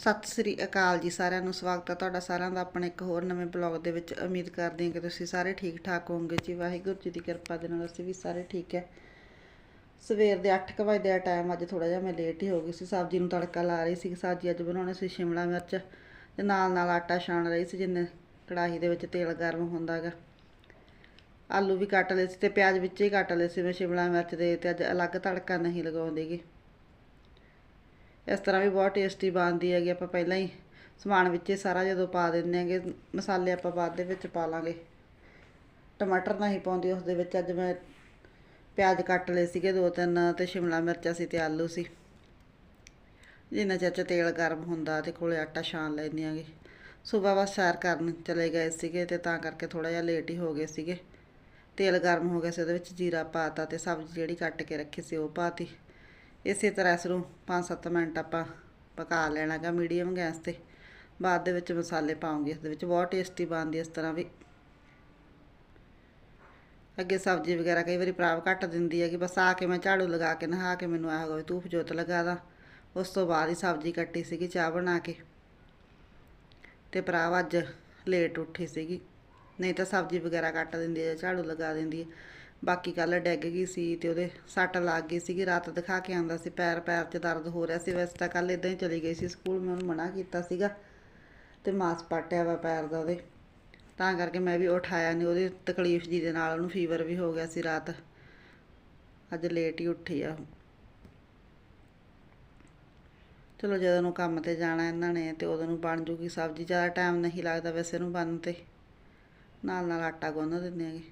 ਸਤਿ ਸ੍ਰੀ ਅਕਾਲ ਜੀ ਸਾਰਿਆਂ ਨੂੰ, ਸਵਾਗਤ ਹੈ ਤੁਹਾਡਾ ਸਾਰਿਆਂ ਦਾ ਆਪਣੇ ਇੱਕ ਹੋਰ ਨਵੇਂ ਬਲੌਗ ਦੇ ਵਿੱਚ। ਉਮੀਦ ਕਰਦੇ ਹਾਂ ਕਿ ਤੁਸੀਂ ਸਾਰੇ ਠੀਕ ਠਾਕ ਹੋਵੋਗੇ ਜੀ। ਵਾਹਿਗੁਰੂ ਜੀ ਦੀ ਕਿਰਪਾ ਦੇ ਨਾਲ ਅਸੀਂ ਵੀ ਸਾਰੇ ਠੀਕ ਹੈ। ਸਵੇਰ ਦੇ 8:00 ਵਜੇ ਦਾ ਟਾਈਮ ਅੱਜ ਥੋੜਾ ਜਿਹਾ ਮੈਂ ਲੇਟ ਹੀ ਹੋ ਗਈ ਸੀ। ਸਬਜ਼ੀ ਨੂੰ ਤੜਕਾ ਲਾ ਰਹੀ ਸੀ ਸਬਜ਼ੀ ਅੱਜ ਬਣਾਉਣੀ ਸੀ, ਸ਼ਿਮਲਾ ਮਿਰਚ ਤੇ ਨਾਲ ਨਾਲ ਆਟਾ ਛਾਣ ਰਹੀ ਸੀ, ਜਿੰਨੇ ਕੜਾਹੀ ਦੇ ਵਿੱਚ ਤੇਲ ਗਰਮ ਹੁੰਦਾ ਹੈਗਾ ਆਲੂ ਵੀ ਕੱਟ ਲਏ ਸੀ ਤੇ ਪਿਆਜ਼ ਵਿੱਚ ਹੀ ਕੱਟ ਲਏ ਸੀ ਮੈਂ ਸ਼ਿਮਲਾ ਮਿਰਚ ਦੇ ਤੇ ਅੱਜ ਅਲੱਗ ਤੜਕਾ ਨਹੀਂ ਲਗਾਉਂਦੀਗੀ ਇਸ ਤਰ੍ਹਾਂ ਵੀ ਬਹੁਤ ਟੇਸਟੀ ਬਣਦੀ ਹੈਗੀ, ਆਪਾਂ ਪਹਿਲਾਂ ਹੀ ਸਮਾਨ ਵਿੱਚ ਹੀ ਸਾਰਾ ਜਦੋਂ ਪਾ ਦਿੰਦੇ ਹੈਗੇ, ਮਸਾਲੇ ਆਪਾਂ ਬਾਅਦ ਦੇ ਵਿੱਚ ਪਾ ਲਾਂਗੇ। ਟਮਾਟਰ ਨਹੀਂ ਪਾਉਂਦੀ ਉਸ ਦੇ ਵਿੱਚ ਅੱਜ ਮੈਂ ਪਿਆਜ਼ ਕੱਟ ਲਏ ਸੀਗੇ ਦੋ ਤਿੰਨ ਤੇ ਸ਼ਿਮਲਾ ਮਿਰਚਾਂ ਸੀ ਤੇ ਆਲੂ ਸੀ। ਜਿੰਨਾ ਚਿਰ 'ਚ ਤੇਲ ਗਰਮ ਹੁੰਦਾ ਤੇ ਕੋਲੇ ਆਟਾ ਛਾਣ ਲੈਂਦੀ ਆਂਗੀ ਸਵੇਰ ਬਸ ਸੈਰ ਕਰਨ ਚਲੇ ਗਏ ਸੀਗੇ ਤੇ ਤਾਂ ਕਰਕੇ ਥੋੜਾ ਜਿਹਾ ਲੇਟ ਹੀ ਹੋ ਗਏ ਸੀਗੇ। ਤੇਲ ਗਰਮ ਹੋ ਗਿਆ ਸੀ, ਉਹਦੇ ਵਿੱਚ ਜੀਰਾ ਪਾਤਾ ਤੇ ਸਬਜ਼ੀ ਜਿਹੜੀ ਕੱਟ ਕੇ ਰੱਖੀ ਸੀ ਉਹ ਪਾਤੀ ਇਸੇ ਤਰ੍ਹਾਂ ਇਸ ਨੂੰ 5-7 ਮਿੰਟ ਆਪਾਂ ਪਕਾ ਲੈਣਾਗਾ ਮੀਡੀਅਮ ਗੈਸ ਤੇ। ਬਾਅਦ ਦੇ ਵਿੱਚ ਮਸਾਲੇ ਪਾਉਂਗੇ ਇਸ ਦੇ ਵਿੱਚ ਬਹੁਤ ਟੇਸਟੀ ਬਣਦੀ ਇਸ ਤਰ੍ਹਾਂ ਵੀ। ਅੱਗੇ ਸਬਜ਼ੀ ਵਗੈਰਾ ਕਈ ਵਾਰੀ ਪ੍ਰਾਪ ਘੱਟ ਦਿੰਦੀ ਹੈ ਕਿ ਬਸ ਆ ਕੇ ਮੈਂ ਝਾੜੂ ਲਗਾ ਕੇ ਨਹਾ ਕੇ ਮੈਨੂੰ ਆਇਆ ਹੋਵੇ ਧੂਪ ਜੋਤ ਲਗਾ ਦਾ। ਉਸ ਤੋਂ ਬਾਅਦ ਹੀ ਸਬਜ਼ੀ ਕੱਟੀ ਸੀਗੀ ਚਾਹ ਬਣਾ ਕੇ। ਤੇ ਭਰਾ ਅੱਜ ਲੇਟ ਉੱਠੀ ਸੀਗੀ, ਨਹੀਂ ਤਾਂ ਸਬਜ਼ੀ ਵਗੈਰਾ ਕੱਟ ਦਿੰਦੀ ਹੈ ਝਾੜੂ ਲਗਾ ਦਿੰਦੀ ਹੈ ਬਾਕੀ ਕੱਲ ਡੈਗ ਗਈ ਸੀ ਤੇ ਉਹਦੇ ਸੱਟ ਲੱਗ ਗਈ ਸੀਗੀ, ਰਾਤ ਦਿਖਾ ਕੇ ਆਂਦਾ ਸੀ, ਪੈਰ ਪੈਰ 'ਚ ਦਰਦ ਹੋ ਰਿਹਾ ਸੀ, ਵੈਸੇ ਤਾਂ ਕੱਲ ਇਦਾਂ ਹੀ ਚਲੀ ਗਈ ਸੀ ਸਕੂਲ, ਮੈਂ ਉਹਨੂੰ ਮਨਾ ਕੀਤਾ ਸੀਗਾ ਤੇ ਮਾਸ ਪਾਟਿਆ ਵਾ ਪੈਰ ਦਾ ਉਹਦੇ। ਤਾਂ ਕਰਕੇ ਮੈਂ ਵੀ ਉਠਾਇਆ ਨਹੀਂ ਉਹਦੀ ਤਕਲੀਫ ਜੀ ਦੇ ਨਾਲ ਉਹਨੂੰ ਫੀਵਰ ਵੀ ਹੋ ਗਿਆ ਸੀ ਰਾਤ। ਅੱਜ ਲੇਟ ਹੀ ਉੱਠੀ ਆ ਚਲੋ ਜਦੋਂ ਨੂੰ ਕੰਮ ਤੇ ਜਾਣਾ ਇਹਨਾਂ ਨੇ ਤੇ ਉਦੋਂ ਨੂੰ ਬਣ ਜੂਗੀ ਸਬਜ਼ੀ, ਜ਼ਿਆਦਾ ਟਾਈਮ ਨਹੀਂ ਲੱਗਦਾ ਵੈਸੇ ਇਹਨੂੰ ਬਣਨ ਤੇ। ਨਾਲ ਨਾਲ ਆਟਾ ਗੁੰਨ ਦਿੰਦੇ ਆਗੇ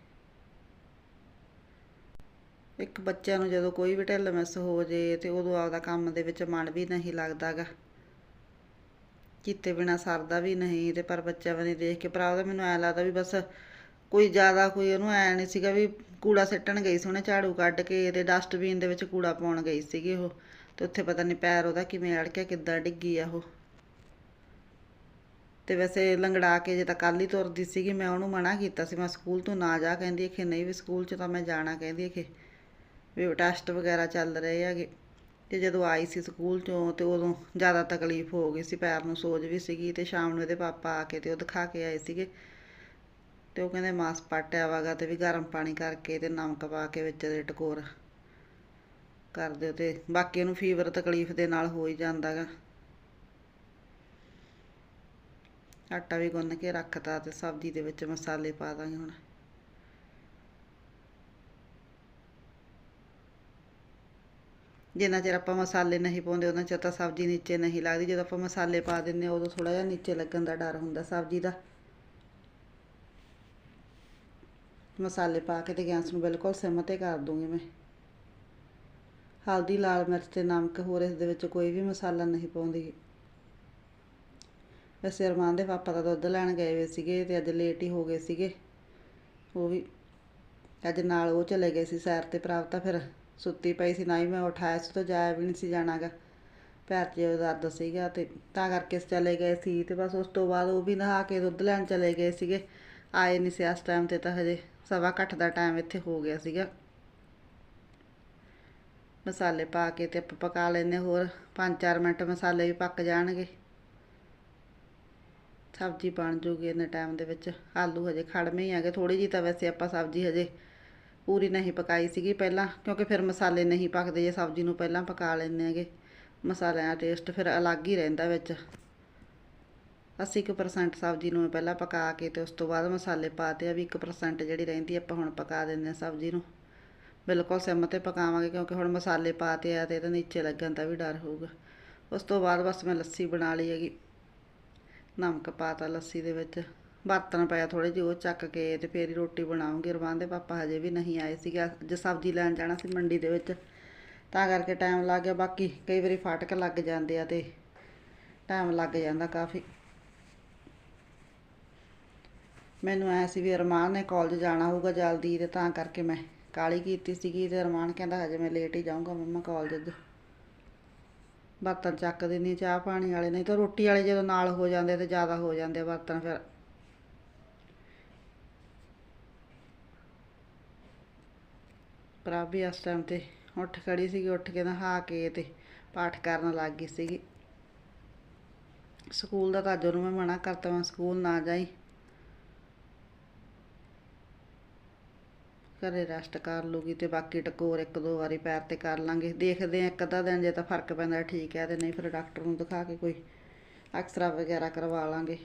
ਇੱਕ ਬੱਚਿਆਂ ਨੂੰ ਜਦੋਂ ਕੋਈ ਵੀ ਢਿੱਲ ਮਿਸ ਹੋ ਜੇ ਤੇ ਉਦੋਂ ਆਪਦਾ ਕੰਮ ਦੇ ਵਿੱਚ ਮਨ ਵੀ ਨਹੀਂ ਲੱਗਦਾਗਾ। ਕੀਤੇ ਬਿਨਾ ਸਰਦਾ ਵੀ ਨਹੀਂ ਤੇ ਪਰ ਬੱਚਿਆਂ ਵੱਲ ਦੇਖ ਕੇ ਭਰਾ ਉਹਦਾ ਮੈਨੂੰ ਐ ਲੱਗਦਾ ਵੀ ਬਸ ਕੋਈ ਜ਼ਿਆਦਾ ਕੋਈ ਉਹਨੂੰ ਐ ਨਹੀਂ ਸੀਗਾ ਵੀ ਕੂੜਾ ਸਿੱਟਣ ਗਈ ਸੀ ਉਹਨੇ ਝਾੜੂ ਕੱਢ ਕੇ ਤੇ ਡਸਟਬਿਨ ਦੇ ਵਿੱਚ ਕੂੜਾ ਪਾਉਣ ਗਈ ਸੀਗੀ ਉਹ ਤੇ ਉੱਥੇ ਪਤਾ ਨਹੀਂ ਪੈਰ ਉਹਦਾ ਕਿਵੇਂ ਅੜਕਿਆ, ਕਿੱਦਾਂ ਡਿੱਗੀ ਆ ਉਹ। ਤੇ ਵੈਸੇ ਲੰਗੜਾ ਕੇ ਜੇ ਤਾਂ ਕੱਲ ਹੀ ਤੁਰਦੀ ਸੀਗੀ, ਮੈਂ ਉਹਨੂੰ ਮਨਾ ਕੀਤਾ ਸੀ, ਮੈਂ ਸਕੂਲ ਤੋਂ ਨਾ ਜਾ ਕਹਿੰਦੀ ਕਿ ਨਹੀਂ ਵੀ ਸਕੂਲ 'ਚ ਤਾਂ ਮੈਂ ਜਾਣਾ ਕਹਿੰਦੀ ਕਿ ਵੀ ਟੈਸਟ ਵਗੈਰਾ ਚੱਲ ਰਹੇ ਹੈਗੇ। ਤੇ ਜਦੋਂ ਆਈ ਸੀ ਸਕੂਲ ਚੋਂ ਤੇ ਉਦੋਂ ਜ਼ਿਆਦਾ ਤਕਲੀਫ ਹੋ ਗਈ ਸੀ, ਪੈਰ ਨੂੰ ਸੋਜ ਵੀ ਸੀਗੀ ਤੇ ਸ਼ਾਮ ਨੂੰ ਇਹਦੇ ਪਾਪਾ ਆ ਕੇ ਤੇ ਉਹ ਦਿਖਾ ਕੇ ਆਏ ਸੀਗੇ। ਤੇ ਉਹ ਕਹਿੰਦੇ ਮਾਸ ਪਾਟਿਆ ਵਾਗਾ ਤੇ ਵੀ ਗਰਮ ਪਾਣੀ ਕਰਕੇ ਤੇ ਨਮਕ ਪਾ ਕੇ ਵਿੱਚ ਦੇ ਟਕੋਰ ਕਰ ਦਿਓ ਤੇ ਬਾਕੀ ਨੂੰ ਫੀਵਰ ਤਕਲੀਫ ਦੇ ਨਾਲ ਹੋ ਹੀ ਜਾਂਦਾਗਾ ਆਟਾ ਵੀ ਗੁੰਨ ਕੇ ਰੱਖਤਾ ਤੇ ਸਬਜ਼ੀ ਦੇ ਵਿੱਚ ਮਸਾਲੇ ਪਾ ਦਾਂਗੇ ਹੁਣ। ਜਿੰਨਾ ਚਿਰ ਆਪਾਂ ਮਸਾਲੇ ਨਹੀਂ ਪਾਉਂਦੇ ਉਹਨਾਂ ਚਿਰ ਤਾਂ ਸਬਜ਼ੀ ਨੀਚੇ ਨਹੀਂ ਲੱਗਦੀ। ਜਦੋਂ ਆਪਾਂ ਮਸਾਲੇ ਪਾ ਦਿੰਦੇ ਹਾਂ, ਉਦੋਂ ਥੋੜਾ ਜਿਹਾ ਨੀਚੇ ਲੱਗਣ ਦਾ ਡਰ ਹੁੰਦਾ ਸਬਜ਼ੀ ਦਾ। ਮਸਾਲੇ ਪਾ ਕੇ ਤੇ ਗੈਸ ਨੂੰ ਬਿਲਕੁਲ ਸਿਮ ਤੇ ਕਰ ਦੂੰਗੀ ਮੈਂ। ਹਲਦੀ, ਲਾਲ ਮਿਰਚ ਤੇ ਨਮਕ ਹੋਰ ਇਸ ਦੇ ਵਿੱਚ ਕੋਈ ਵੀ ਮਸਾਲਾ ਨਹੀਂ ਪਾਉਂਦੀ। ਵੈਸੇ ਅਰਮਾਨ ਦੇ ਪਾਪਾ ਦਾ ਦੁੱਧ ਲੈਣ ਗਏ ਹੋਏ ਸੀਗੇ ਤੇ ਅੱਜ ਲੇਟ ਹੀ ਹੋ ਗਏ ਸੀਗੇ। ਉਹ ਵੀ ਅੱਜ ਨਾਲ ਉਹ ਚਲੇ ਗਏ ਸੀ ਸੈਰ ਤੇ ਪ੍ਰਾਪਤਾ ਫਿਰ। ਸੁੱਤੀ ਪਈ ਸੀ, ਨਾ ਹੀ ਮੈਂ ਉਠਾਇਆ ਸੀ, ਤਾਂ ਜਾਇਆ ਵੀ ਨਹੀਂ ਸੀ ਜਾਣਾਗਾ। ਪੈਰ 'ਚ ਦਰਦ ਸੀਗਾ ਤੇ ਤਾਂ ਕਰਕੇ ਚਲੇ ਗਏ ਸੀ ਤੇ ਬਸ ਉਸ ਤੋਂ ਬਾਅਦ ਉਹ ਵੀ ਨਹਾ ਕੇ ਦੁੱਧ ਲੈਣ ਚਲੇ ਗਏ ਸੀਗੇ। ਆਏ ਨਹੀਂ ਸੀ ਇਸ ਟਾਈਮ ਤੇ ਤਾਂ ਹਜੇ ਸਵਾ ਘੱਟ ਦਾ ਟਾਈਮ ਇੱਥੇ ਹੋ ਗਿਆ ਸੀਗਾ। ਮਸਾਲੇ ਪਾ ਕੇ ਤੇ ਆਪਾਂ ਪਕਾ ਲੈਨੇ ਹੋਰ 5-4 ਮਿੰਟ ਮਸਾਲੇ ਵੀ ਪੱਕ ਜਾਣਗੇ। ਸਬਜ਼ੀ ਬਣ ਜੂਗੀ ਇੰਨੇ ਟਾਈਮ ਦੇ ਵਿੱਚ। ਆਲੂ ਹਜੇ ਖੜਮੇ ਹੀ ਆਗੇ ਥੋੜੀ ਜੀ ਤਾਂ ਵੈਸੇ ਆਪਾਂ ਸਬਜ਼ੀ ਹਜੇ ਪੂਰੀ ਨਹੀਂ ਪਕਾਈ ਸੀਗੀ ਪਹਿਲਾਂ, ਕਿਉਂਕਿ ਫਿਰ ਮਸਾਲੇ ਨਹੀਂ ਪੱਕਦੇ, ਜੇ ਸਬਜ਼ੀ ਨੂੰ ਪਹਿਲਾਂ ਪਕਾ ਲੈਂਦੇ ਹੈਗੇ। ਮਸਾਲਿਆਂ ਦਾ ਟੇਸਟ ਫਿਰ ਅਲੱਗ ਹੀ ਰਹਿੰਦਾ ਵਿੱਚ। 80% ਸਬਜ਼ੀ ਨੂੰ ਮੈਂ ਪਹਿਲਾਂ ਪਕਾ ਕੇ ਤੇ ਉਸ ਤੋਂ ਬਾਅਦ ਮਸਾਲੇ ਪਾਤੇ ਆ ਵੀ 1% ਜਿਹੜੀ ਰਹਿੰਦੀ ਆਪਾਂ ਹੁਣ ਪਕਾ ਦਿੰਦੇ ਆ ਸਬਜ਼ੀ ਨੂੰ। ਬਿਲਕੁਲ ਸਿਮ ਤੇ ਪਕਾਵਾਂਗੇ, ਕਿਉਂਕਿ ਹੁਣ ਮਸਾਲੇ ਪਾਤੇ ਆ ਤੇ ਇਹਦੇ ਨੀਚੇ ਲੱਗਣ ਦਾ ਵੀ ਡਰ ਹੋਊਗਾ। ਉਸ ਤੋਂ ਬਾਅਦ ਬਸ ਮੈਂ ਲੱਸੀ ਬਣਾ ਲਈ ਹੈਗੀ। ਨਮਕ ਪਾਤਾ ਲੱਸੀ ਦੇ ਵਿੱਚ। ਬਰਤਨ ਪਿਆ ਥੋੜੇ ਜਿਹੇ, ਉਹ ਚੱਕ ਕੇ ਤੇ ਫੇਰ ਹੀ ਰੋਟੀ ਬਣਾਉਂਗੇ। ਰਵਾਨ ਦੇ ਪਾਪਾ ਹਜੇ ਵੀ ਨਹੀਂ ਆਏ ਸੀਗੇ। ਅੱਜ ਸਬਜ਼ੀ ਲੈਣ ਜਾਣਾ ਸੀ ਮੰਡੀ ਦੇ ਵਿੱਚ। ਤਾਂ ਕਰਕੇ ਟਾਈਮ ਲੱਗ ਗਿਆ। ਬਾਕੀ ਕਈ ਵਾਰੀ ਫਾਟਕ ਲੱਗ ਜਾਂਦੇ ਆ ਤੇ ਟਾਈਮ ਲੱਗ ਜਾਂਦਾ ਕਾਫੀ। ਮੈਨੂੰ ਐ ਸੀ ਵੀ ਅਰਮਾਨ ਨੇ ਕਾਲਜ ਜਾਣਾ ਹੋਊਗਾ ਜਲਦੀ ਤੇ ਤਾਂ ਕਰਕੇ ਮੈਂ ਕਾਲੀ ਕੀਤੀ ਸੀਗੀ ਤੇ ਅਰਮਾਨ ਕਹਿੰਦਾ ਹਜੇ ਮੈਂ ਲੇਟ ਹੀ ਜਾਊਂਗਾ ਮੰਮਾ ਕਾਲਜ ਅੱਜ। ਬਰਤਨ ਚੱਕ ਦਿੰਦੀ ਚਾਹ ਪਾਣੀ ਵਾਲੇ, ਨਹੀਂ ਤਾਂ ਰੋਟੀ ਵਾਲੇ ਜਦੋਂ ਨਾਲ ਹੋ ਜਾਂਦੇ ਤੇ ਜ਼ਿਆਦਾ ਹੋ ਜਾਂਦੇ ਬਰਤਨ ਫਿਰ। ਪ੍ਰਭ ਵੀ ਇਸ ਟਾਈਮ ਤੇ ਉੱਠ ਖੜੀ ਸੀਗੀ, ਉੱਠ ਕੇ ਨਹਾ ਕੇ ਤੇ ਪਾਠ ਕਰਨ ਲੱਗ ਗਈ ਸੀਗੀ। ਸਕੂਲ ਦਾ ਤਾਂ ਅੱਜ ਉਹਨੂੰ ਮੈਂ ਮਨਾ ਕਰਤਾ, ਮੈਂ ਸਕੂਲ ਨਾ ਜਾਈ। ਘਰੇ ਰੈਸਟ ਕਰ ਲੂਗੀ ਤੇ ਬਾਕੀ ਟਕੋਰ ਇੱਕ ਦੋ ਵਾਰੀ ਪੈਰ ਤੇ ਕਰ ਲਾਂਗੇ। ਦੇਖਦੇ ਆ ਇੱਕ ਅੱਧਾ ਦਿਨ ਜੇ ਤਾਂ ਫ਼ਰਕ ਪੈਂਦਾ, ਠੀਕ ਹੈ ਤੇ ਨਹੀਂ ਫਿਰ ਡਾਕਟਰ ਨੂੰ ਦਿਖਾ ਕੇ ਕੋਈ ਐਕਸਰਾ ਵਗੈਰਾ ਕਰਵਾ ਲਾਂਗੇ।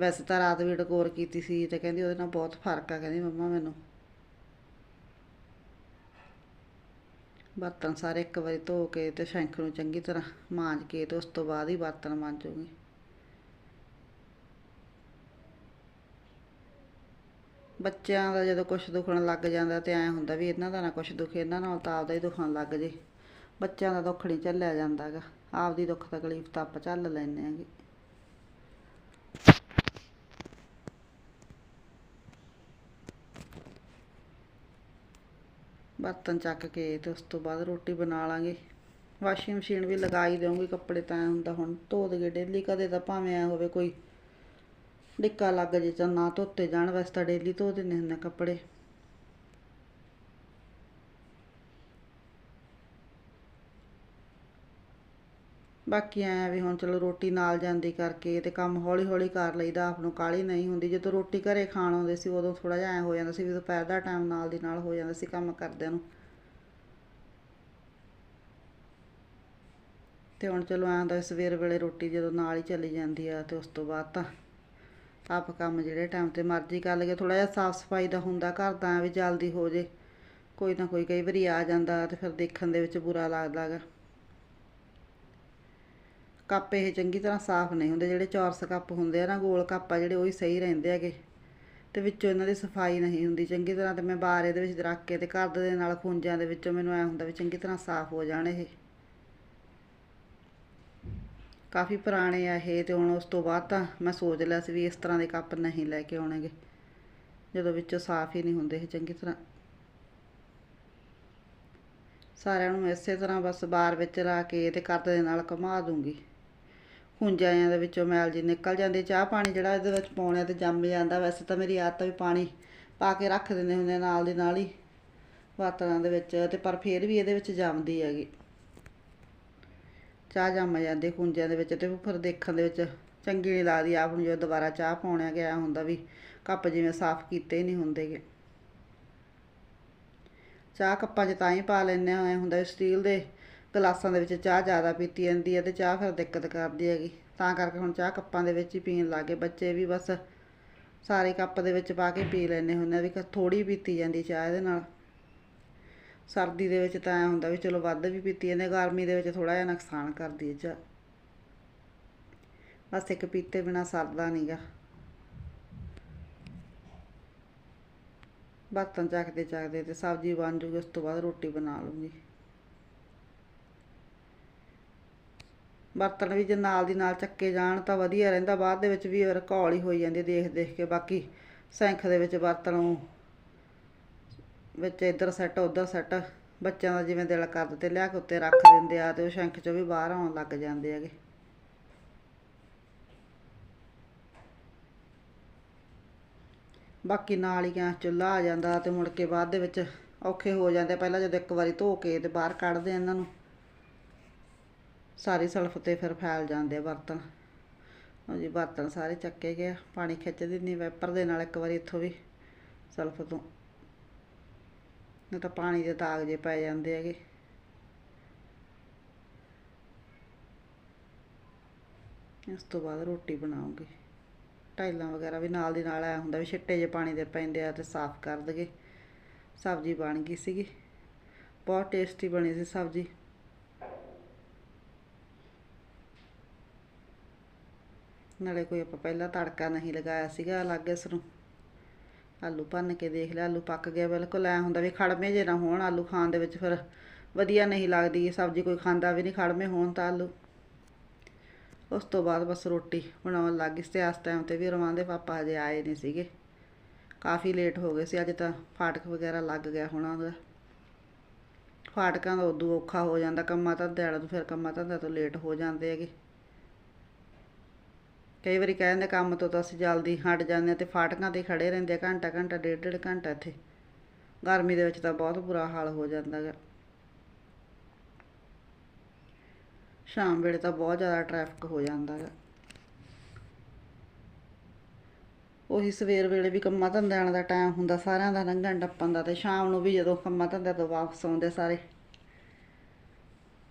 ਵੈਸੇ ਤਾਂ ਰਾਤ ਵੀ ਟਕੋਰ ਕੀਤੀ ਸੀ ਤੇ ਕਹਿੰਦੀ ਉਹਦੇ ਨਾਲ ਬਹੁਤ ਫ਼ਰਕ ਆ, ਕਹਿੰਦੀ ਮੰਮਾ ਮੈਨੂੰ ਬਰਤਨ ਸਾਰੇ ਇੱਕ ਵਾਰੀ ਧੋ ਕੇ ਤੇ ਸੈਂਖ ਨੂੰ ਚੰਗੀ ਤਰ੍ਹਾਂ ਮਾਂਜ ਕੇ ਤੇ ਉਸ ਤੋਂ ਬਾਅਦ ਹੀ ਬਰਤਨ ਮਾਂਜੂਗੀ ਬੱਚਿਆਂ ਦਾ ਜਦੋਂ ਕੁਛ ਦੁਖਣ ਲੱਗ ਜਾਂਦਾ ਤੇ ਐਂ ਹੁੰਦਾ ਵੀ ਇਹਨਾਂ ਦਾ ਨਾ ਕੁਛ ਦੁਖੇ, ਇਹਨਾਂ ਨਾਲ ਤਾਂ ਆਪਦਾ ਹੀ ਦੁਖਣ ਲੱਗ ਜੇ। ਬੱਚਿਆਂ ਦਾ ਦੁੱਖ ਨਹੀਂ ਝੱਲਿਆ ਜਾਂਦਾ ਗਾ ਆਪਦੀ ਦੁੱਖ ਤਕਲੀਫ ਤਾਂ ਆਪ ਝੱਲ ਲੈਂਦੇ ਆਂਗੇ ਬਰਤਨ ਚੱਕ ਕੇ ਤੇ ਉਸ ਤੋਂ ਬਾਅਦ ਰੋਟੀ ਬਣਾ ਲਾਂਗੇ। ਵਾਸ਼ਿੰਗ ਮਸ਼ੀਨ ਵੀ ਲਗਾ ਹੀ ਦੇਵਾਂਗੀ ਕੱਪੜੇ ਤਾਂ ਐਂ ਹੁੰਦਾ ਹੁਣ। ਧੋ ਦਈਏ ਡੇਲੀ, ਕਦੇ ਤਾਂ ਭਾਵੇਂ ਐ ਹੋਵੇ ਕੋਈ ਡਿੱਕਾ ਲੱਗ ਜੇ ਜਾਂ ਨਾ ਧੋਤੇ ਜਾਣ, ਵੈਸੇ ਤਾਂ ਡੇਲੀ ਧੋ ਦਿੰਦੇ ਹੁੰਦੇ ਕੱਪੜੇ। ਬਾਕੀ ਐਂ ਵੀ ਹੁਣ ਚਲੋ ਰੋਟੀ ਨਾਲ ਜਾਂਦੀ ਕਰਕੇ ਤੇ ਕੰਮ ਹੌਲੀ ਹੌਲੀ ਕਰ ਲਈਦਾ, ਆਪ ਨੂੰ ਕਾਹਲੀ ਨਹੀਂ ਹੁੰਦੀ। ਜਦੋਂ ਰੋਟੀ ਘਰੇ ਖਾਣ ਆਉਂਦੇ ਸੀ, ਉਦੋਂ ਥੋੜਾ ਜਿਹਾ ਐਂ ਹੋ ਜਾਂਦਾ ਸੀ ਵੀ ਦੁਪਹਿਰ ਦਾ ਟਾਈਮ ਨਾਲ ਦੀ ਨਾਲ ਹੋ ਜਾਂਦਾ ਸੀ ਕੰਮ ਕਰਦਿਆਂ ਨੂੰ। ਤੇ ਹੁਣ ਚਲੋ ਐਂ ਹੁੰਦਾ ਸਵੇਰ ਵੇਲੇ ਰੋਟੀ ਜਦੋਂ ਨਾਲ ਹੀ ਚਲੀ ਜਾਂਦੀ ਆ ਤੇ ਉਸ ਤੋਂ ਬਾਅਦ ਤਾਂ ਆਪ ਕੰਮ ਜਿਹੜੇ ਟਾਈਮ ਤੇ ਮਰਜ਼ੀ ਕਰ ਲਈਏ। ਥੋੜਾ ਜਿਹਾ ਸਾਫ਼ ਸਫ਼ਾਈ ਦਾ ਹੁੰਦਾ, ਘਰ ਦਾ ਵੀ ਜਲਦੀ ਹੋ ਜੇ। ਕੋਈ ਨਾ ਕੋਈ ਕਈ ਵਾਰੀ ਆ ਜਾਂਦਾ ਤੇ ਫਿਰ ਦੇਖਣ ਦੇ ਵਿੱਚ ਬੁਰਾ ਲੱਗਦਾ ਗਾ। ਕੱਪ ਇਹ ਚੰਗੀ ਤਰ੍ਹਾਂ ਸਾਫ਼ ਨਹੀਂ ਹੁੰਦੇ, ਜਿਹੜੇ ਚੌਰਸ ਕੱਪ ਹੁੰਦੇ ਆ ਨਾ, ਗੋਲ ਕੱਪ ਆ ਜਿਹੜੇ, ਉਹ ਹੀ ਸਹੀ ਰਹਿੰਦੇ ਹੈਗੇ। ਤੇ ਵਿੱਚੋਂ ਇਹਨਾਂ ਦੀ ਸਫ਼ਾਈ ਨਹੀਂ ਹੁੰਦੀ, ਚੰਗੀ ਤਰ੍ਹਾਂ ਤੇ ਮੈਂ ਬਾਹਰ ਇਹਦੇ ਵਿੱਚ ਰੱਖ ਕੇ ਤੇ ਘਰ ਦੇ ਨਾਲ ਖੁੰਝਾਂ ਦੇ ਵਿੱਚੋਂ ਮੈਨੂੰ ਐ ਹੁੰਦਾ ਵੀ ਚੰਗੀ ਤਰ੍ਹਾਂ ਸਾਫ਼ ਹੋ ਜਾਣ ਇਹ। ਕਾਫੀ ਪੁਰਾਣੇ ਆ ਇਹ ਤੇ ਹੁਣ ਉਸ ਤੋਂ ਬਾਅਦ ਤਾਂ ਮੈਂ ਸੋਚ ਲਿਆ ਸੀ ਵੀ ਇਸ ਤਰ੍ਹਾਂ ਦੇ ਕੱਪ ਨਹੀਂ ਲੈ ਕੇ ਆਉਣਗੇ। ਜਦੋਂ ਵਿੱਚੋਂ ਸਾਫ਼ ਹੀ ਨਹੀਂ ਹੁੰਦੇ ਇਹ ਚੰਗੀ ਤਰ੍ਹਾਂ। ਸਾਰਿਆਂ ਨੂੰ ਇਸੇ ਤਰ੍ਹਾਂ ਬਸ ਬਾਰ ਵਿੱਚ ਲਾ ਕੇ ਤੇ ਕੱਦ ਦੇ ਨਾਲ ਘੁਮਾ ਦੂੰਗੀ। ਖੁੰਝਾਂ ਦੇ ਵਿੱਚੋਂ ਮੈਲ ਜੀ, ਨਿਕਲ ਜਾਂਦੀ ਚਾਹ ਪਾਣੀ ਜਿਹੜਾ ਇਹਦੇ ਵਿੱਚ ਪਾਉਣਾ ਤੇ ਜੰਮ ਜਾਂਦਾ। ਵੈਸੇ ਤਾਂ ਮੇਰੀ ਆਦਤ ਵੀ ਪਾਣੀ ਪਾ ਕੇ ਰੱਖ ਦਿੰਦੇ ਹੁੰਦੇ ਨਾਲ ਦੀ ਨਾਲ ਹੀ ਬਰਤਨਾਂ ਦੇ ਵਿੱਚ। ਤੇ ਪਰ ਫੇਰ ਵੀ ਇਹਦੇ ਵਿੱਚ ਜੰਮਦੀ ਹੈਗੀ। ਚਾਹ ਜੰਮ ਜਾਂਦੀ ਖੁੰਝਾਂ ਦੇ ਵਿੱਚ ਤੇ ਫਿਰ ਦੇਖਣ ਦੇ ਵਿੱਚ ਚੰਗੀ ਨਹੀਂ ਲੱਗਦੀ। ਆਪ ਨੂੰ ਜਦੋਂ ਦੁਬਾਰਾ ਚਾਹ ਪਾਉਣਿਆ ਗਿਆ ਹੁੰਦਾ ਵੀ ਕੱਪ ਜਿਵੇਂ ਸਾਫ਼ ਕੀਤੇ ਹੀ ਨਹੀਂ ਹੁੰਦੇਗੇ। ਚਾਹ ਕੱਪਾਂ 'ਚ ਤਾਂ ਹੀ ਪਾ ਲੈਂਦੇ ਆ ਹੁੰਦਾ ਵੀ ਸਟੀਲ ਦੇ ਗਲਾਸਾਂ ਦੇ ਵਿੱਚ ਚਾਹ ਜ਼ਿਆਦਾ ਪੀਤੀ ਜਾਂਦੀ ਹੈ ਤੇ ਚਾਹ ਫਿਰ ਦਿੱਕਤ ਕਰਦੀ ਹੈਗੀ। ਤਾਂ ਕਰਕੇ ਹੁਣ ਚਾਹ ਕੱਪਾਂ ਦੇ ਵਿੱਚ ਹੀ ਪੀਣ ਲੱਗੇ ਬੱਚੇ ਵੀ ਬਸ ਸਾਰੇ ਕੱਪ ਦੇ ਵਿੱਚ ਪਾ ਕੇ ਪੀ ਲੈਂਦੇ ਹੁੰਦੇ ਆ ਵੀ ਥੋੜੀ ਪੀਤੀ ਜਾਂਦੀ ਚਾਹ ਇਹਦੇ ਨਾਲ। ਸਰਦੀ ਦੇ ਵਿੱਚ ਤਾਂ ਐ ਹੁੰਦਾ ਵੀ ਚਲੋ ਵੱਧ ਵੀ ਪੀਤੀ ਜਾਂਦੇ ਗਰਮੀ ਦੇ ਵਿੱਚ ਥੋੜਾ ਜਿਹਾ ਨੁਕਸਾਨ ਕਰਦੀ ਹੈ ਚਾਹ। ਬਸ ਇੱਕ ਪੀਤੇ ਬਿਨਾ ਸਰਦਾ ਨਹੀਂਗਾ ਬਰਤਨ ਚੱਕਦੇ ਚੱਕਦੇ ਤੇ ਸਬਜ਼ੀ ਬਣ ਜੂਗੀ, ਉਸ ਤੋਂ ਬਾਅਦ ਰੋਟੀ ਬਣਾ ਲੂੰਗੀ। ਬਰਤਨ ਵੀ ਜੇ ਨਾਲ ਦੀ ਨਾਲ ਚੱਕੇ ਜਾਣ ਤਾਂ ਵਧੀਆ ਰਹਿੰਦਾ, ਬਾਅਦ ਦੇ ਵਿੱਚ ਵੀ ਰਕੌਲ ਹੀ ਹੋਈ ਜਾਂਦੀ ਦੇਖ ਦੇਖ ਕੇ। ਬਾਕੀ ਸੈਂਖ ਦੇ ਵਿੱਚ ਬਰਤਨ ਵਿੱਚ ਇੱਧਰ ਸੈੱਟ ਉੱਧਰ ਸੈੱਟ ਬੱਚਿਆਂ ਦਾ ਜਿਵੇਂ ਦਿਲ ਕਰਦਾ ਤੇ ਲਿਆ ਕੇ ਉੱਤੇ ਰੱਖ ਦਿੰਦੇ ਆ ਤੇ ਉਹ ਸ਼ੰਖ ਚੋਂ ਵੀ ਬਾਹਰ ਆਉਣ ਲੱਗ ਜਾਂਦੇ ਹੈਗੇ। ਬਾਕੀ ਨਾਲ ਹੀ ਗੈਸ ਚੁੱਲ੍ਹਾ ਆ ਜਾਂਦਾ ਤੇ ਮੁੜ ਕੇ ਬਾਅਦ ਦੇ ਵਿੱਚ ਔਖੇ ਹੋ ਜਾਂਦੇ ਪਹਿਲਾਂ ਜਦੋਂ ਇੱਕ ਵਾਰੀ ਧੋ ਕੇ ਤੇ ਬਾਹਰ ਕੱਢਦੇ ਇਹਨਾਂ ਨੂੰ। ਸਾਰੀ ਸਲਫ ਤੇ ਫਿਰ ਫੈਲ ਜਾਂਦੇ ਆ ਬਰਤਨ। ਉਹ ਜੀ ਬਰਤਨ ਸਾਰੇ ਚੱਕੇ ਗਏ ਪਾਣੀ ਖਿੱਚ ਦਿੰਦੀ ਵੈਪਰ ਦੇ ਨਾਲ ਇੱਕ ਵਾਰੀ ਇੱਥੋਂ ਵੀ ਸਲਫ ਤੋਂ। ਨਹੀਂ ਤਾਂ ਪਾਣੀ ਦੇ ਦਾਗ ਜੇ ਪੈ ਜਾਂਦੇ ਹੈਗੇ। ਇਸ ਤੋਂ ਬਾਅਦ ਰੋਟੀ ਬਣਾਉਂਗੀ। ਟਾਈਲਾਂ ਵਗੈਰਾ ਵੀ ਨਾਲ ਦੀ ਨਾਲ ਆਇਆ ਹੁੰਦਾ ਵੀ ਛਿੱਟੇ ਜੇ ਪਾਣੀ ਦੇ ਪੈਂਦੇ ਆ ਤੇ ਸਾਫ਼ ਕਰ ਦਗੇ ਸਬਜ਼ੀ ਬਣ ਗਈ ਸੀਗੀ। ਬਹੁਤ ਟੇਸਟੀ ਬਣੀ ਸੀ ਸਬਜ਼ੀ। ਨਾਲੇ ਕੋਈ ਆਪਾਂ ਪਹਿਲਾਂ ਤੜਕਾ ਨਹੀਂ ਲਗਾਇਆ ਸੀਗਾ, ਅਲੱਗ ਇਸ ਨੂੰ। ਆਲੂ ਭੰਨ ਕੇ ਦੇਖ ਲਿਆ, ਆਲੂ ਪੱਕ ਗਿਆ ਬਿਲਕੁਲ, ਐ ਹੁੰਦਾ ਵੀ ਖੜਮੇ ਜੇ ਨਾ ਹੋਣ ਆਲੂ ਖਾਣ ਦੇ ਵਿੱਚ ਫਿਰ ਵਧੀਆ ਨਹੀਂ ਲੱਗਦੀ, ਸਬਜ਼ੀ ਕੋਈ ਖਾਂਦਾ ਵੀ ਨਹੀਂ ਖੜਮੇ ਹੋਣ ਤਾਂ ਆਲੂ। ਉਸ ਤੋਂ ਬਾਅਦ ਬਸ ਰੋਟੀ ਬਣਾਉਣ ਲੱਗ ਗਈ ਸੀ, ਇਸ ਟਾਈਮ ਤੇ ਵੀ ਰਵਾਂ ਦੇ ਪਾਪਾ ਹਜੇ ਆਏ ਨਹੀਂ ਸੀਗੇ। ਕਾਫੀ ਲੇਟ ਹੋ ਗਏ ਸੀ, ਅੱਜ ਤਾਂ ਫਾਟਕ ਵਗੈਰਾ ਲੱਗ ਗਿਆ ਹੋਣਾ ਉਹਦਾ। ਫਾਟਕਾਂ ਦਾ ਉਦੋਂ ਔਖਾ ਹੋ ਜਾਂਦਾ, ਕੰਮਾਂ ਧੰਦੇ ਵਾਲਾ ਤੋਂ ਫਿਰ ਕੰਮਾਂ ਧੰਦੇ ਤੋਂ ਲੇਟ ਹੋ ਜਾਂਦੇ ਹੈਗੇ। ਕਈ ਵਾਰੀ ਕਹਿ ਦਿੰਦੇ ਕੰਮ ਤੋਂ ਤਾਂ ਅਸੀਂ ਜਲਦੀ ਹਟ ਜਾਂਦੇ ਆ ਤੇ ਫਾਟਕਾਂ ਤੇ ਖੜੇ ਰਹਿੰਦੇ ਆ, ਘੰਟਾ ਘੰਟਾ, ਡੇਢ ਡੇਢ ਘੰਟਾ ਇੱਥੇ। ਗਰਮੀ ਦੇ ਵਿੱਚ ਤਾਂ ਬਹੁਤ ਬੁਰਾ ਹਾਲ ਹੋ ਜਾਂਦਾ ਹੈ ਸ਼ਾਮ ਵੇਲੇ ਤਾਂ ਬਹੁਤ ਜ਼ਿਆਦਾ ਟ੍ਰੈਫਿਕ ਹੋ ਜਾਂਦਾ ਹੈ ਉਹੀ ਸਵੇਰ ਵੇਲੇ ਵੀ ਕੰਮਾਂ ਧੰਦਿਆਂ ਦਾ ਟਾਈਮ ਹੁੰਦਾ, ਸਾਰਿਆਂ ਦਾ ਲੰਘਣ ਟੱਪਣ ਦਾ ਤੇ ਸ਼ਾਮ ਨੂੰ ਵੀ ਜਦੋਂ ਕੰਮਾਂ ਧੰਦਿਆਂ ਤੋਂ ਵਾਪਸ ਆਉਂਦੇ ਸਾਰੇ।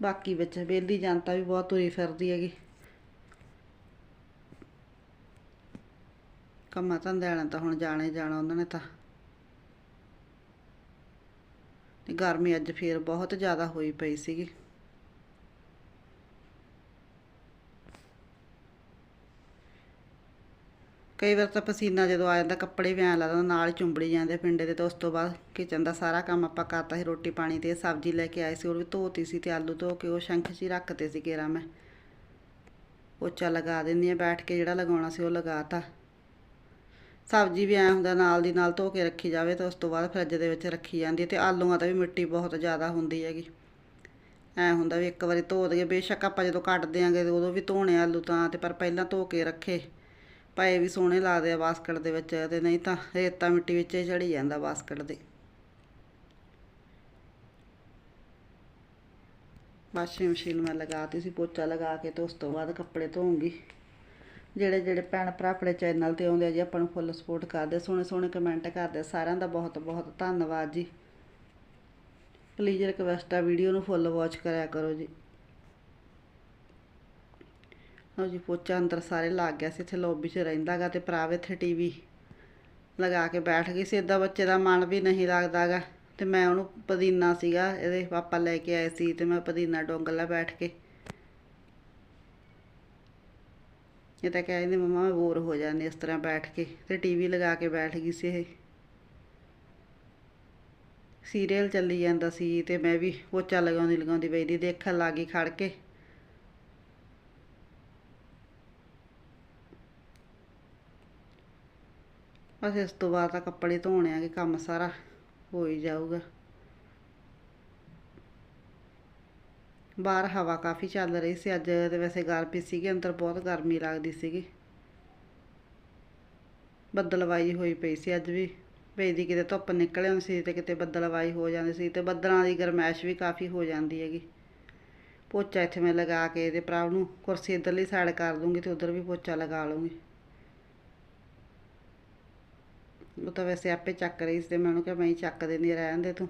ਬਾਕੀ ਵਿੱਚ ਬੇਲੀ ਜਨਤਾ ਵੀ ਬਹੁਤ ਤੁਰੀ ਫਿਰਦੀ ਹੈਗੀ। ਕੰਮਾਂ ਧੰਦਿਆਂ ਵਾਲਿਆਂ ਤਾਂ ਹੁਣ ਜਾਣਾ ਹੀ ਜਾਣਾ ਉਹਨਾਂ ਨੇ ਤਾਂ। ਤੇ ਗਰਮੀ ਅੱਜ ਫੇਰ ਬਹੁਤ ਜ਼ਿਆਦਾ ਹੋਈ ਪਈ ਸੀਗੀ। ਕਈ ਵਾਰ ਤਾਂ ਪਸੀਨਾ ਜਦੋਂ ਆ ਜਾਂਦਾ, ਕੱਪੜੇ ਵੀ ਐਂ ਲੱਗਦਾ ਨਾਲ ਹੀ ਚੁੰਬੜੀ ਜਾਂਦੇ ਪਿੰਡੇ ਦੇ, ਤੇ ਉਸ ਤੋਂ ਬਾਅਦ ਕਿਚਨ ਦਾ ਸਾਰਾ ਕੰਮ ਆਪਾਂ ਕਰਤਾ ਸੀ, ਰੋਟੀ ਪਾਣੀ ਤੇ ਸਬਜ਼ੀ ਲੈ ਕੇ ਆਏ ਸੀ, ਉਹ ਵੀ ਧੋਤੀ ਸੀ ਤੇ ਆਲੂ ਧੋ ਕੇ ਉਹ ਸ਼ੰਖ 'ਚ ਹੀ ਰੱਖਤੇ ਸੀ ਕੇਰਾ ਮੈਂ। ਪੋਚਾ ਲਗਾ ਦਿੰਦੀ ਆ ਬੈਠ ਕੇ ਜਿਹੜਾ ਲਗਾਉਣਾ ਸੀ ਉਹ ਲਗਾਤਾ। ਸਬਜ਼ੀ ਵੀ ਐਂ ਹੁੰਦਾ ਨਾਲ ਦੀ ਨਾਲ ਧੋ ਕੇ ਰੱਖੀ ਜਾਵੇ ਤਾਂ ਉਸ ਤੋਂ ਬਾਅਦ ਫਰਿੱਜ ਦੇ ਵਿੱਚ ਰੱਖੀ ਜਾਂਦੀ ਹੈ ਤੇ ਆਲੂਆਂ ਤਾਂ ਵੀ ਮਿੱਟੀ ਬਹੁਤ ਜ਼ਿਆਦਾ ਹੁੰਦੀ ਹੈਗੀ। ਐ ਹੁੰਦਾ ਵੀ ਇੱਕ ਵਾਰੀ ਧੋ ਦਈਏ, ਬੇਸ਼ੱਕ ਆਪਾਂ ਜਦੋਂ ਕੱਟ ਦਿਆਂਗੇ ਤੇ ਉਦੋਂ ਵੀ ਧੋਣੇ ਆਲੂ ਤਾਂ ਤੇ ਪਰ ਪਹਿਲਾਂ ਧੋ ਕੇ ਰੱਖੇ। ਪਏ ਵੀ ਸੋਹਣੇ ਲੱਗਦੇ ਆ ਬਾਸਕਟ ਦੇ ਵਿੱਚ ਤੇ ਨਹੀਂ ਤਾਂ ਰੇਤਾ ਮਿੱਟੀ ਵਿੱਚ ਹੀ ਚੜੀ ਜਾਂਦਾ ਬਾਸਕਟ ਦੇ। ਵਾਸ਼ਿੰਗ ਮਸ਼ੀਨ ਮੈਂ ਲਗਾਤੀ ਸੀ, ਪੋਚਾ ਲਗਾ ਕੇ ਤੇ ਉਸ ਤੋਂ ਬਾਅਦ ਕੱਪੜੇ ਧੋਉਂਗੀ ਜਿਹੜੇ ਜਿਹੜੇ ਭੈਣ ਭਰਾ ਆਪਣੇ ਚੈਨਲ ਤੇ ਆਉਂਦੇ ਆ ਜੀ, ਆਪਾਂ ਨੂੰ ਫੁੱਲ ਸਪੋਰਟ ਕਰਦੇ ਸੋਹਣੇ ਸੋਹਣੇ ਕਮੈਂਟ ਕਰਦੇ ਸਾਰਿਆਂ ਦਾ ਬਹੁਤ ਬਹੁਤ ਧੰਨਵਾਦ ਜੀ। ਪਲੀਜ਼ ਰਿਕਵੈਸਟ ਆ ਵੀਡੀਓ ਨੂੰ ਫੁੱਲ ਵਾਚ ਕਰਿਆ ਕਰੋ ਜੀ। ਲਓ ਜੀ, ਪੋਚਾ ਅੰਦਰ ਸਾਰੇ ਲੱਗ ਗਿਆ ਸੀ। ਇੱਥੇ ਲੌਬੀ 'ਚ ਰਹਿੰਦਾਗਾ ਤੇ ਭਰਾ ਵੀ ਇੱਥੇ ਟੀਵੀ ਲਗਾ ਕੇ ਬੈਠ ਗਈ ਸੀ। ਇਦਾਂ ਬੱਚੇ ਦਾ ਮਨ ਵੀ ਨਹੀਂ ਲੱਗਦਾਗਾ ਤੇ ਮੈਂ ਉਹਨੂੰ ਪੁਦੀਨਾ ਸੀਗਾ, ਇਹਦੇ ਪਾਪਾ ਲੈ ਕੇ ਆਏ ਸੀ ਤੇ ਮੈਂ ਪੁਦੀਨਾ ਡੋਂਗਲਾ ਬੈਠ ਕੇ ਇਹ ਤਾਂ ਕਹਿ ਕਹਿੰਦੀ ਮੰਮਾ ਮੈਂ ਬੋਰ ਹੋ ਜਾਂਦੀ ਇਸ ਤਰ੍ਹਾਂ ਬੈਠ ਕੇ ਤੇ ਟੀਵੀ ਲਗਾ ਕੇ ਬੈਠ ਗਈ ਸੀ ਇਹ। ਸੀਰੀਅਲ ਚੱਲੀ ਜਾਂਦਾ ਸੀ ਤੇ ਮੈਂ ਵੀ ਪੋਚਾ ਲਗਾਉਂਦੀ ਲਗਾਉਂਦੀ ਬੈਠੀ ਦੇਖਣ ਲੱਗੀ ਖੜ ਕੇ। ਬਸ ਇਸ ਤੋਂ ਬਾਅਦ ਤਾਂ ਕੱਪੜੇ ਧੋਣੇ ਆ ਕਿ ਕੰਮ ਸਾਰਾ ਹੋ ਹੀ ਜਾਊਗਾ। ਬਾਹਰ ਹਵਾ ਕਾਫੀ ਚੱਲ ਰਹੀ ਸੀ ਅੱਜ ਤੇ ਵੈਸੇ ਗਰਮੀ ਸੀਗੀ, ਅੰਦਰ ਬਹੁਤ ਗਰਮੀ ਲੱਗਦੀ ਸੀਗੀ। ਬੱਦਲਵਾਈ ਹੋਈ ਪਈ ਸੀ ਅੱਜ ਵੀ। ਭੇਜਦੀ ਕਿਤੇ ਧੁੱਪ ਨਿਕਲ ਆਉਂਦੀ ਸੀ ਤੇ ਕਿਤੇ ਬੱਦਲਵਾਈ ਹੋ ਜਾਂਦੀ ਸੀ ਤੇ ਬੱਦਲਾਂ ਦੀ ਗਰਮੈਸ਼ ਵੀ ਕਾਫੀ ਹੋ ਜਾਂਦੀ ਹੈਗੀ। ਪੋਚਾ ਇੱਥੇ ਮੈਂ ਲਗਾ ਕੇ ਇਹਦੇ ਭਰਾ ਨੂੰ ਕੁਰਸੀ ਇੱਧਰਲੀ ਸਾਈਡ ਕਰ ਦੂੰਗੀ ਤੇ ਉਧਰ ਵੀ ਪੋਚਾ ਲਗਾ ਲੂੰਗੀ ਉਹ ਤਾਂ ਵੈਸੇ ਆਪੇ ਚੱਕ ਰਹੀ ਸੀ ਤੇ ਮੈਂ ਉਹਨੂੰ ਕਿਹਾ ਮੈਂ ਹੀ ਚੱਕ ਦਿੰਦੀ ਰਹਿਣ ਦੇ ਤੂੰ।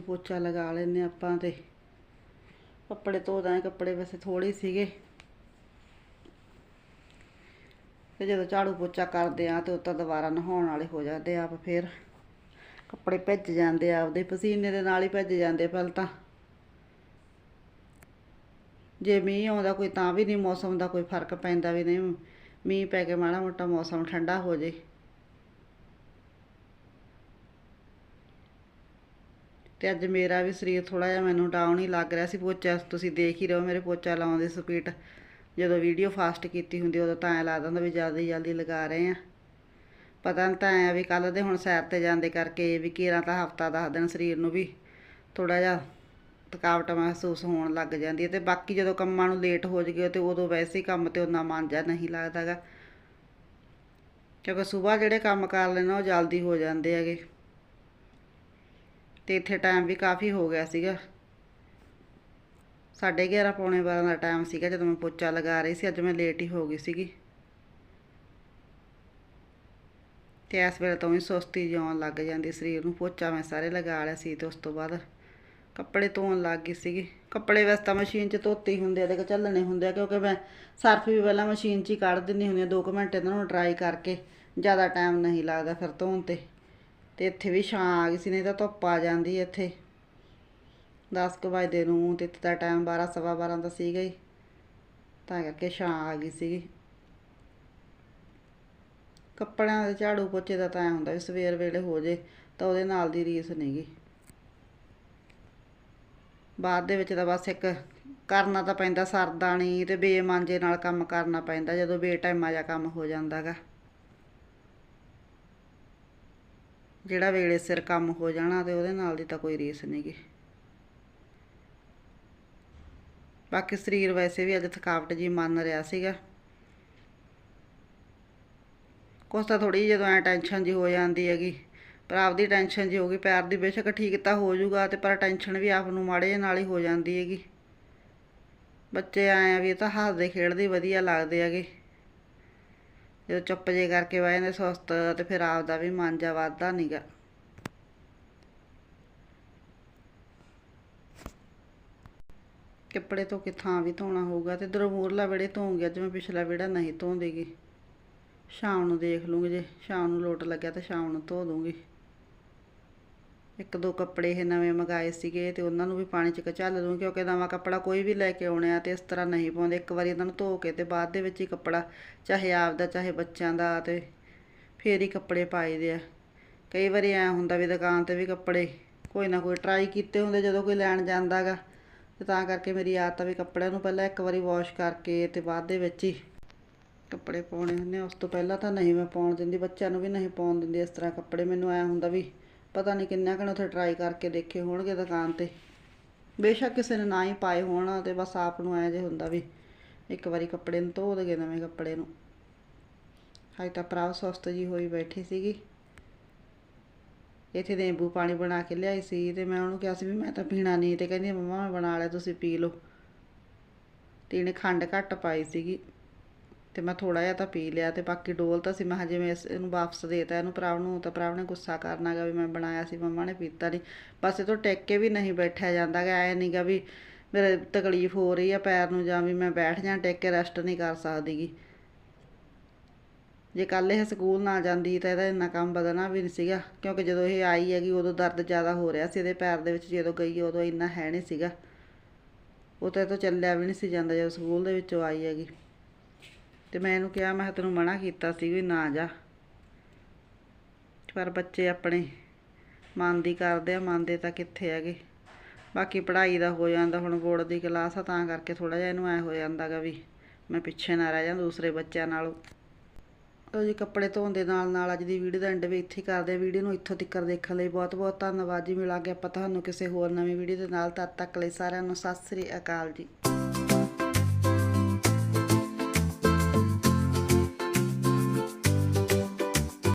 ਲੋ ਪੋਚਾ ਲਗਾ ਲੈਨੇ ਆਪਾਂ ਤੇ। ਕੱਪੜੇ ਧੋ ਦਾਂ ਕੱਪੜੇ ਵੈਸੇ ਥੋੜੇ ਸੀਗੇ। ਤੇ ਜਦੋਂ ਝਾੜੂ ਪੋਚਾ ਕਰਦੇ ਆ ਤੇ ਉੱਤੋਂ ਦੁਬਾਰਾ ਨਹਾਉਣ ਵਾਲੇ ਹੋ ਜਾਂਦੇ ਆਪ ਫੇਰ। ਕੱਪੜੇ ਭਿੱਜ ਜਾਂਦੇ ਆ, ਆਪਦੇ ਪਸੀਨੇ ਦੇ ਨਾਲ ਹੀ ਭਿੱਜ ਜਾਂਦੇ ਪਹਿਲਾਂ ਤਾਂ। ਜੇ ਮੀਂਹ ਆਉਂਦਾ ਕੋਈ ਤਾਂ ਵੀ ਨਹੀਂ ਮੌਸਮ ਦਾ ਕੋਈ ਫ਼ਰਕ ਪੈਂਦਾ ਵੀ ਨਹੀਂ। ਮੀਂਹ ਪੈ ਕੇ ਮਾੜਾ ਮੋਟਾ ਮੌਸਮ ਠੰਡਾ ਹੋ ਜੇ। ਤੇ ਅੱਜ ਮੇਰਾ ਵੀ ਸਰੀਰ ਥੋੜਾ ਜਿਹਾ ਮੈਨੂੰ ਡਾਊਨ ਹੀ ਲੱਗ ਰਿਹਾ ਸੀ, ਪੋਚਾ ਤੁਸੀਂ ਦੇਖ ਹੀ ਰਹੋ ਮੇਰੇ ਪੋਚਾ ਲਾਉਣ ਦੀ ਸਪੀਡ ਜਦੋਂ ਵੀਡੀਓ ਫਾਸਟ ਕੀਤੀ ਹੁੰਦੀ ਉਦੋਂ ਤਾਂ ਐ ਲੱਗਦਾ ਹੁੰਦਾ ਵੀ ਜਲਦੀ ਜਲਦੀ ਲਗਾ ਰਹੇ ਆ। ਪਤਾ ਨਹੀਂ ਤਾਂ ਐ ਵੀ ਕੱਲ ਦੇ ਹੁਣ ਸੈਰ ਤੇ ਜਾਂਦੇ ਕਰਕੇ ਵੀ ਕੀਰਾਂ ਤਾਂ ਹਫਤਾ ਦਸ ਦਿਨ ਸਰੀਰ ਨੂੰ ਵੀ ਥੋੜਾ ਜਿਹਾ ਥਕਾਵਟ ਮਹਿਸੂਸ ਹੋਣ ਲੱਗ ਜਾਂਦੀ ਹੈ ਤੇ ਬਾਕੀ ਜਦੋਂ ਕੰਮਾਂ ਨੂੰ ਲੇਟ ਹੋ ਜਗੇ ਤੇ ਉਦੋਂ ਵੈਸੇ ਹੀ ਕੰਮ ਤੇ ਉਹਨਾਂ ਮਨ ਜਾ ਨਹੀਂ ਲੱਗਦਾਗਾ ਕਿਉਂਕਿ ਸਵੇਰ ਜਿਹੜੇ ਕੰਮ ਕਰ ਲੈਣਾ, ਉਹ ਜਲਦੀ ਹੋ ਜਾਂਦੇ ਹੈਗੇ। ਤੇ ਇੱਥੇ ਟਾਈਮ ਵੀ ਕਾਫੀ ਹੋ ਗਿਆ ਸੀਗਾ। ਸਾਢੇ 11 ਪੌਣੇ 12 ਦਾ ਟਾਈਮ ਸੀਗਾ ਜਦੋਂ ਮੈਂ ਪੋਚਾ ਲਗਾ ਰਹੀ ਸੀ, ਅੱਜ ਮੈਂ ਲੇਟ ਹੀ ਹੋ ਗਈ ਸੀਗੀ। ਤੇ ਇਸ ਵੇਲੇ ਤੋਂ ਵੀ ਸੁਸਤੀ ਜਿਉਣ ਲੱਗ ਜਾਂਦੀ ਸਰੀਰ ਨੂੰ। ਪੋਚਾ ਮੈਂ ਸਾਰੇ ਲਗਾ ਲਿਆ ਸੀ ਤੇ ਉਸ ਤੋਂ ਬਾਅਦ ਕੱਪੜੇ ਧੋਣ ਲੱਗ ਗਈ ਸੀਗੀ। ਕੱਪੜੇ ਵੈਸੇ ਤਾਂ ਮਸ਼ੀਨ 'ਚ ਧੋਤੇ ਹੀ ਹੁੰਦੇ ਆ ਤੇ ਚੱਲਣੇ ਹੁੰਦੇ ਆ, ਕਿਉਂਕਿ ਮੈਂ ਸਰਫ ਵੀ ਪਹਿਲਾਂ ਮਸ਼ੀਨ 'ਚ ਹੀ ਕੱਢ ਦਿੰਦੀ ਹੁੰਦੀ ਆ 2 ਮਿੰਟ ਇਹਨਾਂ ਨੂੰ ਡਰਾਈ ਕਰਕੇ ਜ਼ਿਆਦਾ ਟਾਈਮ ਨਹੀਂ ਲੱਗਦਾ ਫਿਰ ਧੋਣ ਤੇ। ਤੇ ਇੱਥੇ ਵੀ ਛਾਂ ਆ ਗਈ ਸੀ, ਨਹੀਂ ਤਾਂ ਧੁੱਪ ਆ ਜਾਂਦੀ ਇੱਥੇ। 10 ਕੁ ਵਜੇ ਨੂੰ ਤੇ ਇੱਥੇ ਦਾ ਟਾਈਮ 12 ਸਵਾ 12 ਦਾ ਸੀਗਾ ਹੀ। ਤਾਂ ਕਰਕੇ ਛਾਂ ਆ ਗਈ ਸੀਗੀ। ਕੱਪੜਿਆਂ ਦੇ ਝਾੜੂ ਪੋਚੇ ਦਾ ਤਾਂ ਐਂ ਹੁੰਦਾ ਵੀ ਸਵੇਰ ਵੇਲੇ ਹੋ ਜੇ, ਤਾਂ ਉਹਦੇ ਨਾਲ ਦੀ ਰੀਸ ਨਹੀਂਗੀ ਬਾਅਦ ਦੇ ਵਿੱਚ ਤਾਂ ਬਸ ਇੱਕ ਕਰਨਾ ਤਾਂ ਪੈਂਦਾ ਸਰਦਾ ਨਹੀਂ ਤੇ ਬੇਮਾਂਜੇ ਨਾਲ ਕੰਮ ਕਰਨਾ ਪੈਂਦਾ, ਜਦੋਂ ਬੇਟਾਈਮਾ ਜਿਹਾ ਕੰਮ ਹੋ ਜਾਂਦਾਗਾ। ਜਿਹੜਾ ਵੇਲੇ ਸਿਰ ਕੰਮ ਹੋ ਜਾਣਾ ਤੇ ਉਹਦੇ ਨਾਲ ਦੀ ਤਾਂ ਕੋਈ ਰੀਸ ਨਹੀਂਗੀ ਬਾਕੀ ਸਰੀਰ ਵੈਸੇ ਵੀ ਅੱਜ ਥਕਾਵਟ ਜੀ ਮੰਨ ਰਿਹਾ ਸੀਗਾ। ਕੁਛ ਤਾਂ ਥੋੜੀ ਜਦੋਂ ਐ ਟੈਨਸ਼ਨ ਜੀ ਹੋ ਜਾਂਦੀ ਹੈਗੀ, ਪਰ ਆਪਦੀ ਟੈਨਸ਼ਨ ਜੀ ਹੋ ਗਈ, ਪੈਰ ਦੀ ਬੇਸ਼ੱਕ ਠੀਕ ਤਾਂ ਹੋ ਜਾਊਗਾ ਤੇ ਪਰ ਟੈਨਸ਼ਨ ਵੀ ਆਪ ਨੂੰ ਮਾੜੇ ਜਿਹੇ ਨਾਲ ਹੀ ਹੋ ਜਾਂਦੀ ਹੈਗੀ। ਬੱਚੇ ਆਏ ਆ ਵੀ ਇਹ ਤਾਂ ਹੱਸਦੇ ਖੇਡਦੇ ਵਧੀਆ ਲੱਗਦੇ ਹੈਗੇ। ਜਦੋਂ ਚੁੱਪ ਜੇ ਕਰਕੇ ਬਹਿ ਜਾਂਦੇ ਸੁਸਤ, ਤੇ ਫਿਰ ਆਪਦਾ ਵੀ ਮਨ ਜਾ ਵੱਧਦਾ ਨੀਗਾ। ਕੱਪੜੇ ਧੋ ਕੇ ਥਾਂ ਵੀ ਧੋਣਾ ਹੋਊਗਾ, ਤੇ ਦਰਮੂਰਲਾ ਮੂਰਲਾ ਵਿਹੜੇ ਧੋਉਂਗੀ ਅੱਜ ਮੈਂ ਪਿਛਲਾ ਵਿਹੜਾ ਨਹੀਂ ਧੋਂਦੀਗੀ। ਸ਼ਾਮ ਨੂੰ ਦੇਖ ਲੂੰਗੀ, ਜੇ ਸ਼ਾਮ ਨੂੰ ਲੋਟ ਲੱਗਿਆ ਤਾਂ ਸ਼ਾਮ ਨੂੰ ਧੋ ਦੂੰਗੀ। ਇੱਕ ਦੋ ਕੱਪੜੇ ਇਹ ਨਵੇਂ ਮੰਗਾਏ ਸੀਗੇ ਤੇ ਉਹਨਾਂ ਨੂੰ ਵੀ ਪਾਣੀ 'ਚ ਕਚਲ ਦੂੰ, ਕਿਉਂਕਿ ਨਵਾਂ ਕੱਪੜਾ ਕੋਈ ਵੀ ਲੈ ਕੇ ਆਉਣੇ ਆ ਤੇ ਇਸ ਤਰ੍ਹਾਂ ਨਹੀਂ ਪਾਉਂਦੇ। ਇੱਕ ਵਾਰੀ ਇਹਨਾਂ ਨੂੰ ਧੋ ਕੇ ਤੇ ਬਾਅਦ ਦੇ ਵਿੱਚ ਹੀ ਕੱਪੜਾ, ਚਾਹੇ ਆਪਦਾ, ਚਾਹੇ ਬੱਚਿਆਂ ਦਾ ਤੇ ਫੇਰ ਹੀ ਕੱਪੜੇ ਪਾਈਦੇ ਆ। ਕਈ ਵਾਰੀ ਐ ਹੁੰਦਾ ਵੀ ਦੁਕਾਨ ਤੇ ਵੀ ਕੱਪੜੇ ਕੋਈ ਨਾ ਕੋਈ ਟਰਾਈ ਕੀਤੇ ਹੁੰਦੇ ਜਦੋਂ ਕੋਈ ਲੈਣ ਜਾਂਦਾਗਾ ਤੇ ਤਾਂ ਕਰਕੇ ਮੇਰੀ ਆਦਤ ਆ ਵੀ ਕੱਪੜਿਆਂ ਨੂੰ ਪਹਿਲਾਂ ਇੱਕ ਵਾਰੀ ਵਾਸ਼ ਕਰਕੇ ਤੇ ਬਾਅਦ ਦੇ ਵਿੱਚ ਹੀ ਕੱਪੜੇ ਪਾਉਣੇ ਹੁੰਦੇ ਆ। ਉਸ ਤੋਂ ਪਹਿਲਾਂ ਤਾਂ ਨਹੀਂ ਮੈਂ ਪਾਉਣ ਦਿੰਦੀ, ਬੱਚਿਆਂ ਨੂੰ ਵੀ ਨਹੀਂ ਪਾਉਣ ਦਿੰਦੀ ਇਸ ਤਰ੍ਹਾਂ ਕੱਪੜੇ। ਮੈਨੂੰ ਐ ਹੁੰਦਾ ਵੀ ਪਤਾ ਨਹੀਂ ਕਿੰਨਾ ਕੁ ਉੱਥੇ ਟਰਾਈ ਕਰਕੇ ਦੇਖੇ ਹੋਣਗੇ ਦੁਕਾਨ ਤੇ। ਬੇਸ਼ੱਕ ਕਿਸੇ ਨੇ ਨਾ ਹੀ ਪਾਏ ਹੋਣ, ਤੇ ਬਸ ਆਪ ਨੂੰ ਐ ਜੇ ਹੁੰਦਾ ਵੀ ਇੱਕ ਵਾਰੀ ਕੱਪੜੇ ਨੂੰ ਧੋ ਦਗੇ ਨਵੇਂ ਕੱਪੜੇ ਨੂੰ। ਹਾਈ ਤਾਂ ਪ੍ਰਾਵ ਸਵਸਤ ਜੀ ਹੋਈ ਬੈਠੀ ਸੀਗੀ। ਇੱਥੇ ਨਿੰਬੂ ਪਾਣੀ ਬਣਾ ਕੇ ਲਿਆਈ ਸੀ, ਤੇ ਮੈਂ ਉਹਨੂੰ ਕਿਹਾ ਸੀ ਵੀ ਮੈਂ ਤਾਂ ਪੀਣਾ ਨਹੀਂ ਤੇ ਕਹਿੰਦੀ ਮੰਮਾ ਮੈਂ ਬਣਾ ਲਿਆ, ਤੁਸੀਂ ਪੀ ਲਓ। ਤੇ ਇਹਨੇ ਖੰਡ ਘੱਟ ਪਾਈ ਸੀਗੀ। ਤੇ ਮੈਂ ਥੋੜਾ ਜਿਹਾ ਤਾਂ ਪੀ ਲਿਆ ਤੇ ਬਾਕੀ ਡੋਲ ਤਾਂ ਸੀ, ਮੈਂ ਕਿਹਾ ਜਿਵੇਂ ਇਸ- ਇਹਨੂੰ ਵਾਪਸ ਦੇਤਾ, ਇਹਨੂੰ ਭਰਾ ਨੂੰ ਤਾਂ ਭਰਾ ਨੇ ਗੁੱਸਾ ਕਰਨਾਗਾ ਵੀ ਮੈਂ ਬਣਾਇਆ ਸੀ, ਮੰਮਾ ਨੇ ਪੀਤਾ ਨਹੀਂ ਬਸ ਇਹ ਤੋਂ ਟਿਕ ਕੇ ਵੀ ਨਹੀਂ ਬੈਠਿਆ ਜਾਂਦਾਗਾ ਐ ਨਹੀਂਗਾ ਵੀ ਮੇਰੇ ਤਕਲੀਫ ਹੋ ਰਹੀ ਆ ਪੈਰ ਨੂੰ ਜਾਂ ਵੀ ਮੈਂ ਬੈਠ ਜਾਂ ਟਿਕ ਕੇ ਰੈਸਟ ਨਹੀਂ ਕਰ ਸਕਦੀਗੀ ਜੇ ਕੱਲ ਇਹ ਸਕੂਲ ਨਾ ਜਾਂਦੀ ਤਾਂ ਇਹਦਾ ਇੰਨਾ ਕੰਮ ਵਧਣਾ ਵੀ ਨਹੀਂ ਸੀਗਾ, ਕਿਉਂਕਿ ਜਦੋਂ ਇਹ ਆਈ ਹੈਗੀ ਉਦੋਂ ਦਰਦ ਜ਼ਿਆਦਾ ਹੋ ਰਿਹਾ ਸੀ, ਇਹਦੇ ਪੈਰ ਦੇ ਵਿੱਚ ਜਦੋਂ ਗਈ ਉਦੋਂ ਇੰਨਾ ਹੈ ਨਹੀਂ ਸੀਗਾ। ਉਹ ਤਾਂ ਇਹ ਤੋਂ ਚੱਲਿਆ ਵੀ ਨਹੀਂ ਸੀ ਜਾਂਦਾ ਜਦੋਂ ਸਕੂਲ ਦੇ ਵਿੱਚੋਂ ਆਈ ਹੈਗੀ। ਤੇ ਮੈਂ ਇਹਨੂੰ ਕਿਹਾ, ਮੈਂ ਤੈਨੂੰ ਮਨਾ ਕੀਤਾ ਸੀ ਵੀ ਨਾ ਜਾ। ਪਰ ਬੱਚੇ ਆਪਣੇ ਮਨ ਦੀ ਕਰਦੇ ਆ ਮੰਨਦੇ ਤਾਂ ਕਿੱਥੇ ਹੈਗੇ। ਬਾਕੀ ਪੜ੍ਹਾਈ ਦਾ ਹੋ ਜਾਂਦਾ, ਹੁਣ ਬੋਰਡ ਦੀ ਕਲਾਸ ਆ, ਤਾਂ ਕਰਕੇ ਥੋੜਾ ਜਿਹਾ ਇਹਨੂੰ ਐ ਹੋ ਜਾਂਦਾਗਾ ਵੀ ਮੈਂ ਪਿੱਛੇ ਨਾ ਰਹਿ ਜਾਂ ਦੂਸਰੇ ਬੱਚਿਆਂ ਨਾਲੋਂ। ਲਓ ਜੀ, ਕੱਪੜੇ ਧੋਣ ਦੇ ਨਾਲ ਨਾਲ ਅੱਜ ਦੀ ਵੀਡੀਓ ਦਾ ਐਂਡ ਵੀ ਇੱਥੇ ਹੀ ਕਰਦੇ ਆ। ਵੀਡੀਓ ਨੂੰ ਇੱਥੋਂ ਤੱਕ ਦੇਖਣ ਲਈ ਬਹੁਤ ਬਹੁਤ ਧੰਨਵਾਦ ਜੀ। ਮਿਲਾਂਗੇ ਆਪਾਂ ਤੁਹਾਨੂੰ ਕਿਸੇ ਹੋਰ ਨਵੀਂ ਵੀਡੀਓ ਦੇ ਨਾਲ। ਤਦ ਤੱਕ ਲਈ ਸਾਰਿਆਂ ਨੂੰ ਸਤਿ ਸ੍ਰੀ ਅਕਾਲ ਜੀ।